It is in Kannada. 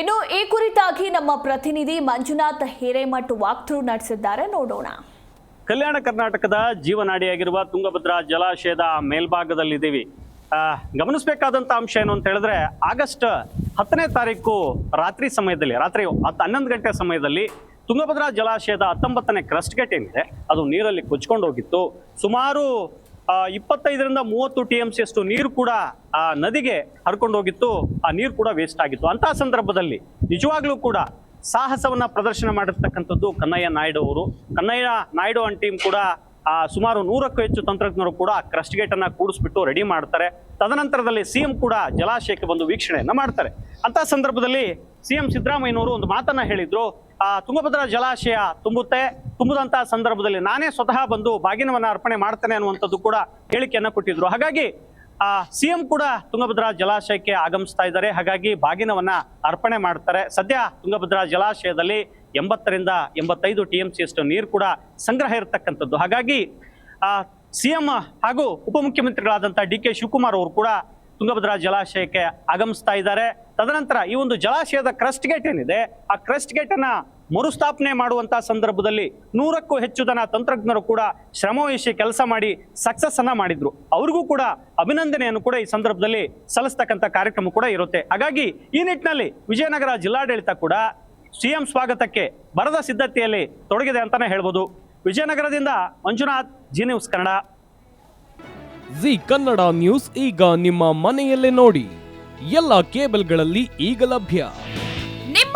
ಇನ್ನು ಈ ಕುರಿತಾಗಿ ನಮ್ಮ ಪ್ರತಿನಿಧಿ ಮಂಜುನಾಥ್ ಹಿರೇಮಠ್ ವಾಕ್ಥ್ರೂ ನಡೆಸಿದ್ದಾರೆ. ನೋಡೋಣ. ಕಲ್ಯಾಣ ಕರ್ನಾಟಕದ ಜೀವನಾಡಿಯಾಗಿರುವ ತುಂಗಭದ್ರಾ ಜಲಾಶಯದ ಮೇಲ್ಭಾಗದಲ್ಲಿದ್ದೀವಿ. ಗಮನಿಸಬೇಕಾದಂಥ ಅಂಶ ಏನು ಅಂತ ಹೇಳಿದ್ರೆ, ಆಗಸ್ಟ್ ಹತ್ತನೇ ತಾರೀಕು ರಾತ್ರಿ ಸಮಯದಲ್ಲಿ, ರಾತ್ರಿ ಹತ್ತು ಹನ್ನೊಂದು ಗಂಟೆ ಸಮಯದಲ್ಲಿ ತುಂಗಭದ್ರಾ ಜಲಾಶಯದ ಹತ್ತೊಂಬತ್ತನೇ ಕ್ರಸ್ಟ್ ಗೇಟ್ ಏನಿದೆ, ಅದು ನೀರಲ್ಲಿ ಕೊಚ್ಕೊಂಡು ಹೋಗಿತ್ತು. ಸುಮಾರು ಇಪ್ಪತ್ತೈದರಿಂದ ಮೂವತ್ತು ಟಿ ಎಂ ಸಿ ಅಷ್ಟು ನೀರು ಕೂಡ ಆ ನದಿಗೆ ಹರ್ಕೊಂಡು ಹೋಗಿತ್ತು. ಆ ನೀರು ಕೂಡ ವೇಸ್ಟ್ ಆಗಿತ್ತು. ಅಂತಹ ಸಂದರ್ಭದಲ್ಲಿ ನಿಜವಾಗ್ಲೂ ಕೂಡ ಸಾಹಸವನ್ನ ಪ್ರದರ್ಶನ ಮಾಡಿರ್ತಕ್ಕಂಥದ್ದು ಕನ್ನಯ್ಯ ನಾಯ್ಡು ಅವರು. ಕನ್ನಯ್ಯ ನಾಯ್ಡು ಅಂಡ್ ಟೀಮ್ ಕೂಡ ಆ, ಸುಮಾರು ನೂರಕ್ಕೂ ಹೆಚ್ಚು ತಂತ್ರಜ್ಞರು ಕೂಡ ಕ್ರಸ್ಟ್ ಗೇಟ್ ಅನ್ನ ಕೂಡಿಸ್ಬಿಟ್ಟು ರೆಡಿ ಮಾಡ್ತಾರೆ. ತದನಂತರದಲ್ಲಿ ಸಿಎಂ ಕೂಡ ಜಲಾಶಯಕ್ಕೆ ಬಂದು ವೀಕ್ಷಣೆಯನ್ನ ಮಾಡ್ತಾರೆ. ಅಂತ ಸಂದರ್ಭದಲ್ಲಿ ಸಿಎಂ ಸಿದ್ದರಾಮಯ್ಯನವರು ಒಂದು ಮಾತನ್ನ ಹೇಳಿದ್ರು. ಆ ತುಂಗಭದ್ರಾ ಜಲಾಶಯ ತುಂಬುತ್ತೆ. ತುಂಬುದಂತಹ ಸಂದರ್ಭದಲ್ಲಿ ನಾನೇ ಸ್ವತಃ ಬಂದು ಬಾಗಿನವನ್ನ ಅರ್ಪಣೆ ಮಾಡ್ತೇನೆ ಅನ್ನುವಂಥದ್ದು ಕೂಡ ಹೇಳಿಕೆಯನ್ನು ಕೊಟ್ಟಿದ್ರು. ಹಾಗಾಗಿ, ಆ, ಸಿಎಂ ಕೂಡ ತುಂಗಭದ್ರಾ ಜಲಾಶಯಕ್ಕೆ ಆಗಮಿಸ್ತಾ ಇದ್ದಾರೆ. ಹಾಗಾಗಿ ಬಾಗಿನವನ್ನ ಅರ್ಪಣೆ ಮಾಡ್ತಾರೆ. ಸದ್ಯ ತುಂಗಭದ್ರಾ ಜಲಾಶಯದಲ್ಲಿ ಎಂಬತ್ತರಿಂದ ಎಂಬತ್ತೈದು ಟಿ ಎಂ ಸಿ ನೀರು ಕೂಡ ಸಂಗ್ರಹ ಇರತಕ್ಕಂಥದ್ದು. ಹಾಗಾಗಿ, ಆ, ಸಿಎಂ ಹಾಗೂ ಉಪಮುಖ್ಯಮಂತ್ರಿಗಳಾದಂಥ ಡಿ ಕೆ ಶಿವಕುಮಾರ್ ಅವರು ಕೂಡ ತುಂಗಭದ್ರಾ ಜಲಾಶಯಕ್ಕೆ ಆಗಮಿಸ್ತಾ ಇದ್ದಾರೆ. ತದನಂತರ ಈ ಒಂದು ಜಲಾಶಯದ ಕ್ರಸ್ಟ್ ಗೇಟ್ ಏನಿದೆ, ಆ ಕ್ರಸ್ಟ್ ಗೇಟ್ ಅನ್ನ ಮರುಸ್ಥಾಪನೆ ಮಾಡುವಂತಹ ಸಂದರ್ಭದಲ್ಲಿ ನೂರಕ್ಕೂ ಹೆಚ್ಚು ಜನ ತಂತ್ರಜ್ಞರು ಕೂಡ ಶ್ರಮವಹಿಸಿ ಕೆಲಸ ಮಾಡಿ ಸಕ್ಸಸ್ ಅನ್ನ ಮಾಡಿದ್ರು. ಅವ್ರಿಗೂ ಕೂಡ ಅಭಿನಂದನೆಯನ್ನು ಕೂಡ ಈ ಸಂದರ್ಭದಲ್ಲಿ ಸಲ್ಲಿಸ್ತಕ್ಕಂಥ ಕಾರ್ಯಕ್ರಮ ಕೂಡ ಇರುತ್ತೆ. ಹಾಗಾಗಿ ಈ ನಿಟ್ಟಿನಲ್ಲಿ ವಿಜಯನಗರ ಜಿಲ್ಲಾಡಳಿತ ಕೂಡ ಸಿಎಂ ಸ್ವಾಗತಕ್ಕೆ ಬರದ ಸಿದ್ಧತೆಯಲ್ಲಿ ತೊಡಗಿದೆ ಅಂತಾನೆ ಹೇಳ್ಬೋದು. ವಿಜಯನಗರದಿಂದ Manjunath, G news Kannada. G Kannada news ಈಗ ನಿಮ್ಮ ಮನೆಯಲ್ಲೇ ನೋಡಿ. ಎಲ್ಲ ಕೇಬಲ್ಗಳಲ್ಲಿ ಈಗ ಲಭ್ಯ.